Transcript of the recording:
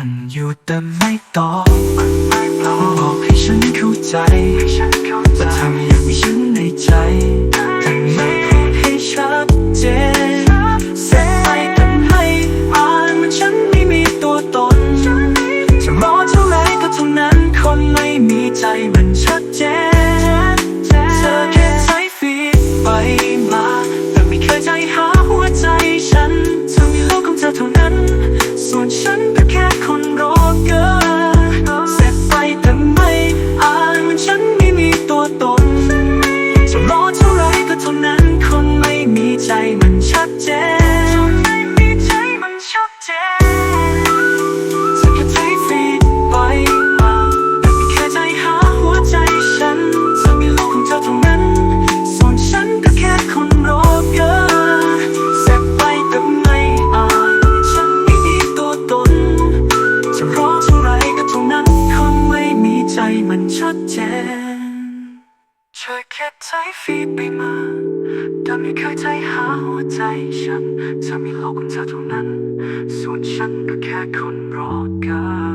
อนอยู่แต่ไม่ตอบบอกให้ฉันเข้าใจว่าเธอย่างมีฉันในใจแต่ไม่พูดให้ชัดเจนเสร็จไปแต่ไม่อ่านมันฉันไม่มีตัวตนจะรอเท่าไรก็เท่านั้นคนไม่มีใจมัน ท่านั้นคนไม่มีใจมันชัดเจนไม่มีใจมันชัดเจนเธอแค่ใช้ฟีดไปมาแต่ไม่เคยใจหาหัวใจฉันเธอมีโลกของเธอเท่านั้นส่วนฉันก็แค่คนรอเกินเสร็จไปแต่ไม่อ่านฉันไม่มีตัวตน จะร้องเท่าไรก็เท่านั้นคนไม่มีใจมันชัดเจน เธอแค่ใจฟีดไปมา แต่ไม่เคยใจหาหัวใจฉันเธอมีโลกของเธอเท่านั้น ส่วนฉันก็แค่คนรอเกิน